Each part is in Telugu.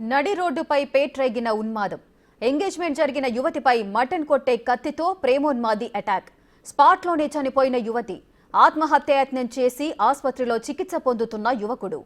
నడి రోడ్డుపై పేట్రైగిన ఉన్మాదం. ఎంగేజ్మెంట్ జరిగిన యువతిపై మటన్ కొట్టే కత్తితో ప్రేమోన్మాది అటాక్. స్పాట్లోనే చనిపోయిన యువతి ఆత్మహత్యాయత్నం చేసి ఆసుపత్రిలో చికిత్స పొందుతున్న యువకుడు.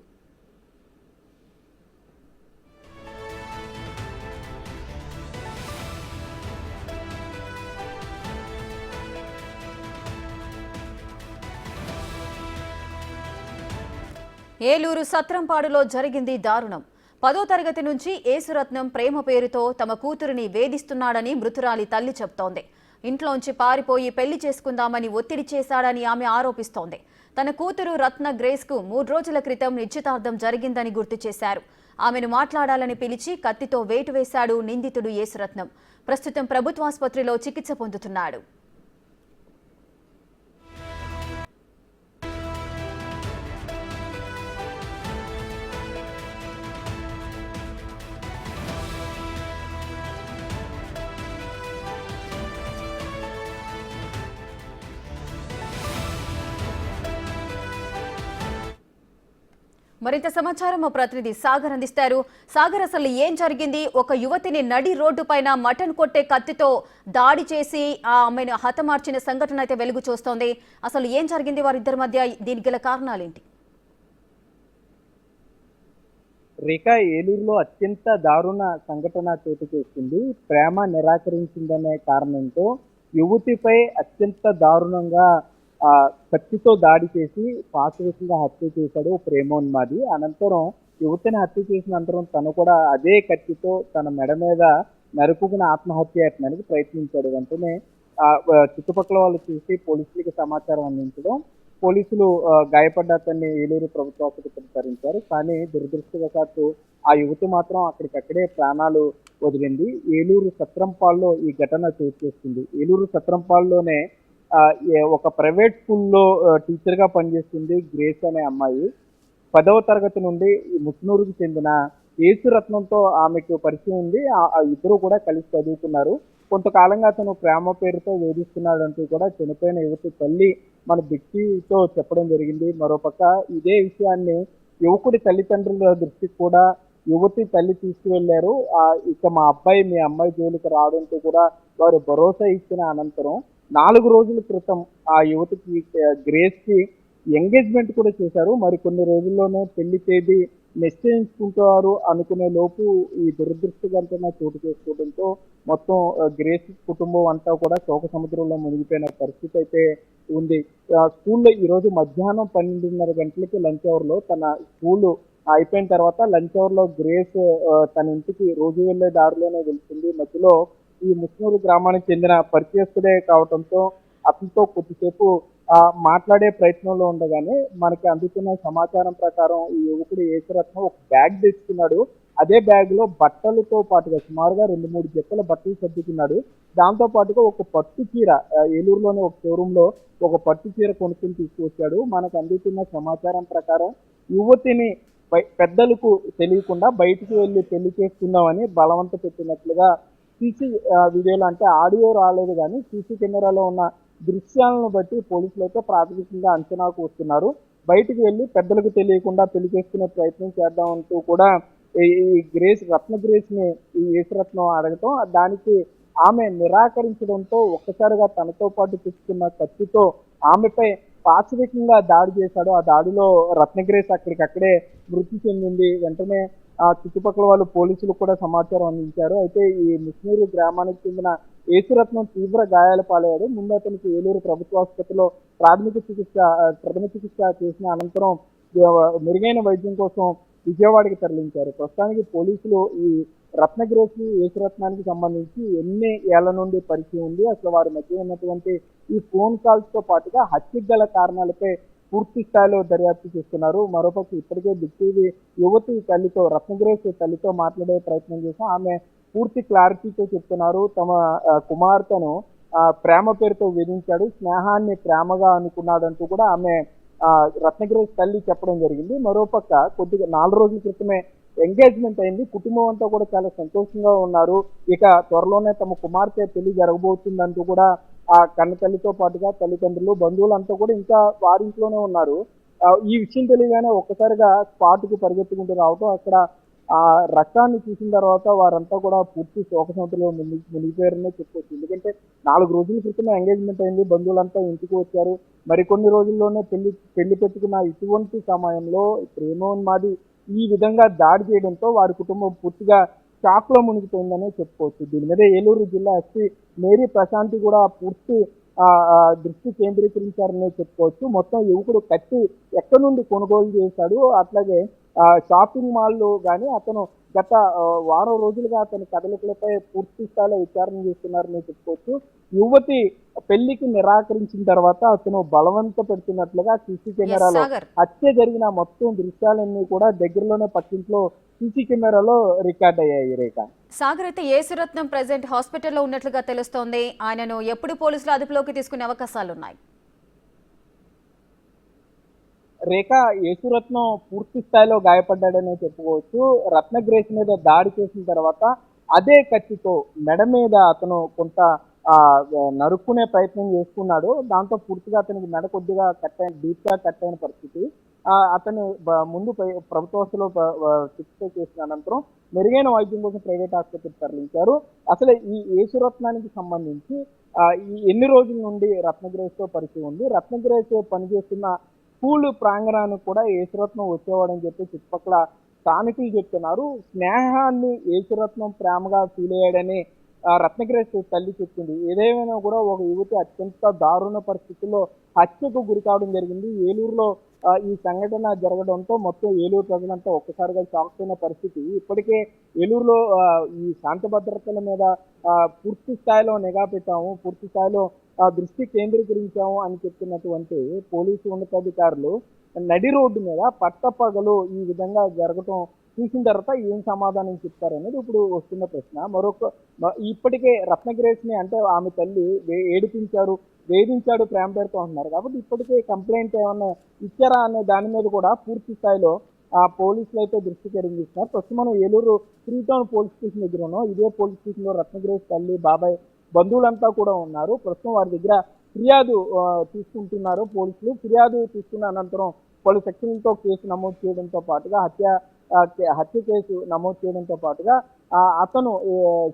ఏలూరు సత్రంపాడులో జరిగింది దారుణం. పదో తరగతి నుంచి ఏసురత్నం ప్రేమ పేరుతో తమ కూతురిని వేధిస్తున్నాడని మృతురాలి తల్లి చెప్తోంది. ఇంట్లోంచి పారిపోయి పెళ్ళి చేసుకుందామని ఒత్తిడి చేశాడని ఆమె ఆరోపిస్తోంది. తన కూతురు రత్న గ్రేస్కు మూడు రోజుల క్రితం నిశ్చితార్థం జరిగిందని గుర్తు చేశారు. ఆమెను మాట్లాడాలని పిలిచి కత్తితో వేటు వేశాడు నిందితుడు యేసురత్నం ప్రస్తుతం ప్రభుత్వాసుపత్రిలో చికిత్స పొందుతున్నాడు. మరింత సమాచారం మా ప్రతినిధి సాగర్ అందిస్తారు. సాగర్ అసలు ఏం జరిగింది? ఒక యువతిని నడి రోడ్డు పైన మటన్ కొట్టే కత్తితో దాడి చేసి ఆ ఆమెను హతమార్చిన సంఘటన అయితే వెలుగు చూస్తోంది. అసలు ఏం జరిగింది? వారిద్దరి మధ్య దీనికి గల కారణాలేంటి? రేఖ ఏలూరులో అత్యంత దారుణ సంఘటన చోటు చేసుకుంది. ప్రేమ నిరాకరించిందనే కారణంతో యువతిపై అత్యంత దారుణంగా కత్తితో దాడి చేసి పాశవికంగా హత్య చేశాడు ప్రేమోన్మాది. అనంతరం యువతిని హత్య చేసిన అనంతరం తను కూడా అదే కత్తితో తన మెడ మీద నరుకుకుని ఆత్మహత్య యత్నానికి ప్రయత్నించాడు. వెంటనే ఆ, చుట్టుపక్కల వాళ్ళు చూసి పోలీసులకు సమాచారం అందించడం పోలీసులు గాయపడ్డ అతన్ని ఏలూరు ప్రభుత్వ ఆసుపత్రికి తరించారు కానీ దురదృష్టవశాత్తు ఆ యువతి మాత్రం అక్కడికక్కడే ప్రాణాలు వదిలింది. ఏలూరు సత్రంపాల్లో ఈ ఘటన చోటు చేసుకుంది. ఏలూరు సత్రంపాల్లోనే ఒక ప్రైవేట్ స్కూల్లో టీచర్గా పనిచేస్తుంది గ్రేస్ అనే అమ్మాయి. పదవ తరగతి నుండి ఈ ముస్నూరుకు చెందిన యేసురత్నంతో ఆమెకు పరిచయం ఉంది. ఆ- ఇద్దరు కూడా కలిసి చదువుకున్నారు. కొంతకాలంగా అతను ప్రేమ పేరుతో వేధిస్తున్నాడంటూ కూడా చనిపోయిన యువతి తల్లి మన దిక్కితో చెప్పడం జరిగింది. మరోపక్క ఇదే విషయాన్ని యువకుడి తల్లిదండ్రుల దృష్టికి కూడా యువతి తల్లి తీసుకువెళ్ళారు. ఇక మా అబ్బాయి మీ అమ్మాయి జోలికి రావడంతో కూడా వారు భరోసా ఇచ్చిన అనంతరం నాలుగు రోజుల క్రితం ఆ యువతికి గ్రేస్కి ఎంగేజ్మెంట్ కూడా చేశారు. మరి కొన్ని రోజుల్లోనే పెళ్ళి తేదీ నిశ్చయించుకుంటారు అనుకునే లోపు ఈ దురదృష్టకరమైన చోటు చేసుకోవడంతో మొత్తం గ్రేస్ కుటుంబం అంతా కూడా శోక సముద్రంలో మునిగిపోయిన పరిస్థితి అయితే ఉంది. స్కూల్లో ఈరోజు మధ్యాహ్నం పన్నెండున్నర గంటలకి లంచ్ అవర్లో తన స్కూలు అయిపోయిన తర్వాత లంచ్ అవర్లో గ్రేస్ తన ఇంటికి రోజు వెళ్ళే దారిలోనే వెళ్తుంది. మధ్యలో ఈ ముస్నూరు గ్రామానికి చెందిన పరిచయస్తుడే కావడంతో అతనితో కొద్దిసేపు మాట్లాడే ప్రయత్నంలో ఉండగానే మనకి అందుతున్న సమాచారం ప్రకారం ఈ యువకుడు ఏకరత్నం ఒక బ్యాగ్ తెచ్చుకున్నాడు. అదే బ్యాగ్లో బట్టలతో పాటుగా సుమారుగా రెండు మూడు జతల బట్టలు సర్దుకున్నాడు. దాంతో పాటుగా ఒక పట్టు చీర ఏలూరులోని ఒక షోరూమ్లో ఒక పట్టు చీర కొనుక్కుని తీసుకొచ్చాడు. మనకు అందుతున్న సమాచారం ప్రకారం యువతిని పెద్దలకు తెలియకుండా బయటికి వెళ్ళి పెళ్ళి చేసుకుందామని బలవంత పెట్టినట్లుగా సీసీ వీడియోలు అంటే ఆడియో రాలేదు కానీ సీసీ కెమెరాలో ఉన్న దృశ్యాలను బట్టి పోలీసులు అయితే ప్రాథమికంగా అంచనాకు వస్తున్నారు. బయటికి వెళ్ళి పెద్దలకు తెలియకుండా పెళ్ళి చేసుకునే ప్రయత్నం చేద్దామంటూ కూడా ఈ గ్రేస్ రత్న గ్రేస్ని ఈ యేసురత్నం అడగటం దానికి ఆమె నిరాకరించడంతో ఒక్కసారిగా తనతో పాటు తీసుకున్న కత్తితో ఆమెపై పాశవికంగా దాడి చేశాడు. ఆ దాడిలో రత్నగ్రేస్ అక్కడికక్కడే మృతి చెందింది. వెంటనే ఆ చుట్టుపక్కల వాళ్ళు పోలీసులు కూడా సమాచారం అందించారు. అయితే ఈ ముస్నూరు గ్రామానికి చెందిన ఏసురత్నం తీవ్ర గాయాల పాలయ్యాడు. ముందు అతనికి ఏలూరు ప్రభుత్వ ఆసుపత్రిలో ప్రాథమిక చికిత్స ప్రథమ చికిత్స చేసిన అనంతరం మెరుగైన వైద్యం కోసం విజయవాడకి తరలించారు. ప్రస్తుతానికి పోలీసులు ఈ రత్నగిరికి ఏసురత్నానికి సంబంధించి ఎన్ని ఏళ్ళ నుండి పరిచయం ఉంది అసలు వారి మధ్య ఉన్నటువంటి ఈ ఫోన్ కాల్స్తో పాటుగా హత్యకు గల కారణాలపై పూర్తి స్థాయిలో దర్యాప్తు చేస్తున్నారు. మరోపక్క ఇప్పటికే దిక్టీవీ యువతి తల్లితో రత్నగిరేష్ తల్లితో మాట్లాడే ప్రయత్నం చేశాం ఆమె పూర్తి క్లారిటీతో చెప్తున్నారు. తమ కుమార్తెను ప్రేమ పేరుతో వేధించాడు. స్నేహాన్ని ప్రేమగా అనుకున్నాడంటూ కూడా ఆమె రత్నగిరేష్ తల్లి చెప్పడం జరిగింది. మరోపక్క కొద్దిగా నాలుగు రోజుల క్రితమే ఎంగేజ్మెంట్ అయింది. కుటుంబం అంతా కూడా చాలా సంతోషంగా ఉన్నారు. ఇక త్వరలోనే తమ కుమార్తె పెళ్ళి జరగబోతుందంటూ కూడా ఆ కన్న తల్లితో పాటుగా తల్లిదండ్రులు బంధువులంతా కూడా ఇంకా వారింట్లోనే ఉన్నారు. ఈ విషయం తెలియగానే ఒక్కసారిగా స్పాట్కి పరిగెత్తుకుంటూ రావటం అక్కడ ఆ రక్తాన్ని చూసిన తర్వాత వారంతా కూడా పూర్తి శోక సంతలో మునిగి మునిగిపోయారనే చెప్పుకోవచ్చు ఎందుకంటే నాలుగు రోజుల క్రితమే ఎంగేజ్మెంట్ అయింది బంధువులంతా ఇంటికి వచ్చారు. మరికొన్ని రోజుల్లోనే పెళ్ళి పెళ్ళి పెట్టుకున్న ఇటువంటి సమయంలో ప్రేమోన్మాది ఈ విధంగా దాడి చేయడంతో వారి కుటుంబం పూర్తిగా షాక్లో మునిగిపోయిందనే చెప్పుకోవచ్చు. దీని మీద ఏలూరు జిల్లా ఎస్పీ మేరీ ప్రశాంతి కూడా పూర్తి దృష్టి కేంద్రీకరించారనే చెప్పుకోవచ్చు. మొత్తం యువకుడు కట్టి ఎక్కడి నుండి కొనుగోలు చేశాడు? అట్లాగే షాపింగ్ మాల్లో కానీ అతను గత వారం రోజులుగా అతని కదలికలపై పూర్తి స్థాయిలో విచారణ చేస్తున్నారని చెప్పుకోవచ్చు. యువతి పెళ్ళికి నిరాకరించిన తర్వాత అతను బలవంత పెడుతున్నట్లుగా సీసీ కెమెరాలో హత్య జరిగిన మొత్తం దృశ్యాలన్నీ కూడా దగ్గరలోనే పక్కింట్లో సీసీ కెమెరాలో రికార్డ్ అయ్యాయి రేఖ. సాగర్ అయితే యేసురత్నం ప్రెసెంట్ హాస్పిటల్లో ఉన్నట్లుగా తెలుస్తోంది. ఆయనను ఎప్పుడు పోలీసులు అదుపులోకి తీసుకునే అవకాశాలున్నాయి? రేఖ యేసురత్నం పూర్తి స్థాయిలో గాయపడ్డాడనే చెప్పుకోవచ్చు. రత్నగ్రేస్ మీద దాడి చేసిన తర్వాత అదే కత్తితో మెడ మీద అతను కొంత ఆ, నరుక్కునే ప్రయత్నం చేసుకున్నాడు దాంతో పూర్తిగా అతనికి మెడ కొద్దిగా కట్ అయిన డీప్గా కట్ అయిన పరిస్థితి. ఆ, అతను ముందు ప్రభుత్వ ప్రభుత్వలో చికిత్స చేసిన అనంతరం మెరుగైన వైద్యం కోసం ప్రైవేట్ ఆసుపత్రికి తరలించారు. అసలు ఈ యేసురత్నానికి సంబంధించి ఈ ఎన్ని రోజుల నుండి రత్నగ్రేస్తో పరిచయం ఉంది? రత్నగ్రేస్ పనిచేస్తున్న స్కూల్ ప్రాంగణానికి కూడా యేసురత్నం వచ్చేవాడని చెప్పి చుట్టుపక్కల స్థానికులు చెప్తున్నారు. స్నేహాన్ని యేసురత్నం ప్రేమగా ఫీల్ అయ్యాడని ఆ, రత్నగిరేష్ తల్లి చెప్పింది. ఏదేమైనా కూడా ఒక యువతి అత్యంత దారుణ పరిస్థితుల్లో హత్యకు గురి కావడం జరిగింది. ఏలూరులో ఈ సంఘటన జరగడంతో మొత్తం ఏలూరు ప్రజలంతా ఒక్కసారిగా షాక్ అయిన పరిస్థితి. ఇప్పటికే ఏలూరులో ఈ శాంతి భద్రతల మీద పూర్తి స్థాయిలో నిఘా పెట్టాము. పూర్తి స్థాయిలో దృష్టి కేంద్రీకరించాము అని చెప్తున్నటువంటి పోలీసు ఉన్నతాధికారులు నడి రోడ్డు మీద పట్టపగలు ఈ విధంగా జరగటం చూసిన తర్వాత ఏం సమాధానం చెప్తారనేది ఇప్పుడు వస్తున్న ప్రశ్న. మరొక ఇప్పటికే రత్నగిరేష్ని అంటే ఆమె తల్లి ఏడిపించారు వేధించాడు ప్రేమ పేరుతో అంటున్నారు. కాబట్టి ఇప్పటికే కంప్లైంట్ ఏమన్నా ఇచ్చారా అనే దాని మీద కూడా పూర్తి స్థాయిలో ఆ పోలీసులు అయితే దృష్టి కేంద్రీకరిస్తున్నారు. ప్రస్తుతం మనం Eluru three town police station దగ్గర ఉన్నాం ఇదే పోలీస్ స్టేషన్లో రత్నగిరేష్ తల్లి బాబాయ్ బంధువులంతా కూడా ఉన్నారు. ప్రస్తుతం వారి దగ్గర ఫిర్యాదు తీసుకుంటున్నారు పోలీసులు. ఫిర్యాదు తీసుకున్న అనంతరం పలు సెక్షన్లతో కేసు నమోదు చేయడంతో పాటుగా హత్య హత్య కేసు నమోదు చేయడంతో పాటుగా అతను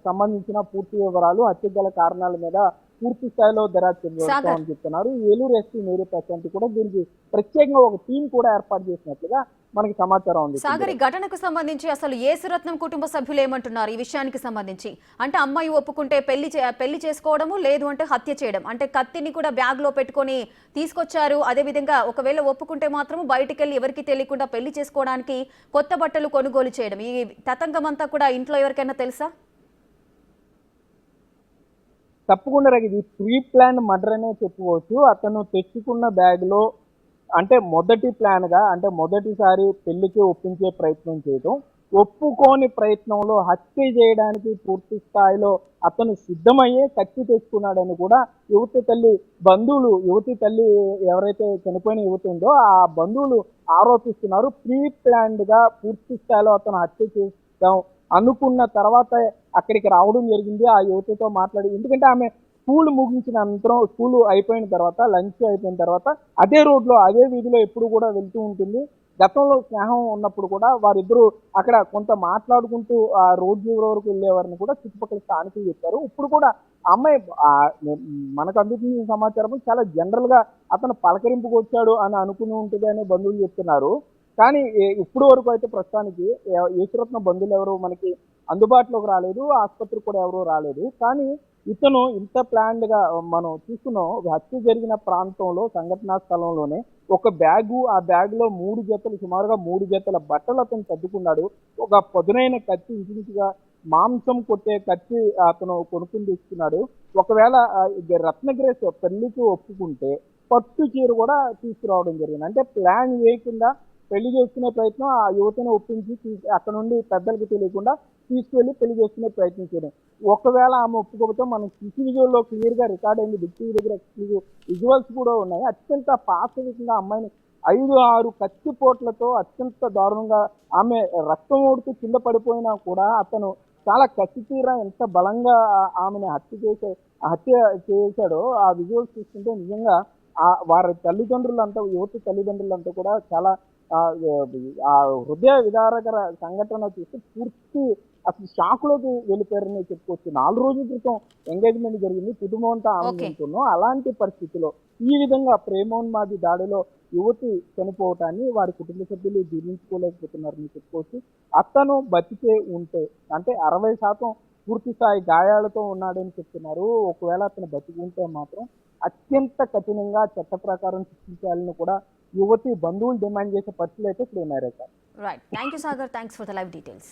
సంబంధించిన పూర్తి వివరాలు హత్య గల కారణాల మీద పూర్తి స్థాయిలో దర్యాప్తు. చేస్తామని చెప్తున్నారు. ఏలూరు ఎస్పీ మేరీ ప్రశాంత్ కూడా దీనికి ప్రత్యేకంగా ఒక టీం కూడా ఏర్పాటు చేసినట్లుగా మనకి సమాచారం ఉంది సాగర్ ఈ ఘటనకు సంబంధించి అసలు యేసురత్నం కుటుంబ సభ్యులు ఏమంటున్నారు? ఈ విషయానికి సంబంధించి. అంటే అమ్మాయి ఒప్పుకుంటే పెళ్ళి పెళ్ళి చేసుకోవడము లేదు అంటే హత్య చేయడం. అంటే కత్తిని కూడా బ్యాగ్లో పెట్టుకొని తీసుకొచ్చారు. అదే విధంగా ఒకవేళ ఒప్పుకుంటే మాత్రం బయటికి వెళ్ళి ఎవరికి తెలియకుండా పెళ్ళి చేసుకోవడానికి కొత్త బట్టలు కొనుగోలు చేయడం. ఈ తతంగం అంతా కూడా ఇంట్లో ఎవరికైనా తెలుసా? తప్పకుండా ఇది ప్రీ ప్లాన్ మర్డర్ అనే చెప్పుకోవచ్చు. అతను తెచ్చుకున్న బ్యాగ్లో అంటే మొదటి ప్లాన్గా అంటే మొదటిసారి పెళ్ళికి ఒప్పించే ప్రయత్నం చేయడం ఒప్పుకోని ప్రయత్నంలో హత్య చేయడానికి పూర్తి స్థాయిలో అతను సిద్ధమయ్యే కత్తి తెచ్చుకున్నాడని కూడా యువతి తల్లి బంధువులు యువతి తల్లి ఎవరైతే చనిపోయిన యువతి ఉందో ఆ బంధువులు ఆరోపిస్తున్నారు. ప్రీ ప్లాన్డ్గా పూర్తి స్థాయిలో అతను హత్య చేద్దాం అనుకున్న తర్వాత అక్కడికి రావడం జరిగింది. ఆ యువతితో మాట్లాడి ఎందుకంటే ఆమె స్కూల్ ముగించిన అనంతరం స్కూల్ అయిపోయిన తర్వాత లంచ్ అయిపోయిన తర్వాత అదే రోడ్లో అదే వీధిలో ఎప్పుడు కూడా వెళ్తూ ఉంటుంది. గతంలో స్నేహం ఉన్నప్పుడు కూడా వారిద్దరూ అక్కడ కొంత మాట్లాడుకుంటూ ఆ రోడ్ చివరి వరకు వెళ్ళేవారిని కూడా చుట్టుపక్కల స్థానికులు చెప్పారు. ఇప్పుడు కూడా ఆ అమ్మాయి మనకు అందుతున్న సమాచారం చాలా జనరల్గా అతను పలకరింపుకు వచ్చాడు అని అనుకుని ఉంటుంది అని బంధువులు చెప్తున్నారు. కానీ ఏ- ఇప్పుడు వరకు అయితే ప్రస్తుతానికి ఏ- బంధువులు ఎవరు మనకి అందుబాటులోకి రాలేదు ఆసుపత్రికి కూడా ఎవరు రాలేదు. కానీ ఇతను ఇంత ప్లాన్డ్గా మనం చూస్తున్నాం హత్య జరిగిన ప్రాంతంలో సంఘటనా స్థలంలోనే ఒక బ్యాగు ఆ బ్యాగ్లో మూడు జతలు సుమారుగా మూడు జతల బట్టలు అతను సర్దుకున్నాడు. ఒక పదునైన కత్తి ఇంచుమించుగా మాంసం కొట్టే కత్తి అతను కొనుక్కుని తీసుకున్నాడు ఒకవేళ రత్నగిరేష్ పెళ్ళికి ఒప్పుకుంటే పట్టు చీర కూడా తీసుకురావడం జరిగింది. అంటే ప్లాన్ చేయకుండా పెళ్ళి చేసుకునే ప్రయత్నం ఆ యువతను ఒప్పించి అక్కడ నుండి పెద్దలకు తెలియకుండా తీసుకువెళ్ళి పెళ్ళి చేసుకునే ప్రయత్నం చేయడం. ఒకవేళ ఆమె ఒప్పుకోకపోతే మనం సిసి విజువల్లో క్లియర్గా రికార్డ్ అయింది. బిగ్ టీవీ దగ్గర విజువల్స్ కూడా ఉన్నాయి. అత్యంత పాశవికంగా అమ్మాయిని ఐదు ఆరు కత్తిపోట్లతో అత్యంత దారుణంగా ఆమె రక్తం ఓడుతూ కింద పడిపోయినా కూడా అతను చాలా కత్తి తీర ఎంత బలంగా ఆమెను హత్య చేసే హత్య చేశాడో ఆ విజువల్స్ చూస్తుంటే నిజంగా ఆ వారి తల్లిదండ్రులంతా యువతి తల్లిదండ్రులంతా కూడా చాలా ఆ, హృదయ విదారకర సంఘటన చూస్తే పూర్తి అసలు షాక్లోకి వెళ్ళిపోయారని చెప్పుకోవచ్చు. నాలుగు రోజుల క్రితం ఎంగేజ్మెంట్ జరిగింది. కుటుంబం అంతా ఆనందించుకున్నాం అలాంటి పరిస్థితిలో ఈ విధంగా ప్రేమోన్మాది దాడిలో యువతి చనిపోవటాన్ని వారి కుటుంబ సభ్యులు జీర్ణించుకోలేకపోతున్నారని చెప్పుకోవచ్చు. అతను బతికే ఉంటే అంటే అరవై శాతం పూర్తి స్థాయి గాయాలతో ఉన్నాడని చెప్తున్నారు. ఒకవేళ అతను బతికి ఉంటే మాత్రం అత్యంత కఠినంగా చట్ట ప్రకారం శిక్షించాలని కూడా యువతి బంధువులు డిమాండ్ చేసే పరిస్థితులు అయితే ఇప్పుడు ఉన్నాయి right thank you Sagar thanks for the live details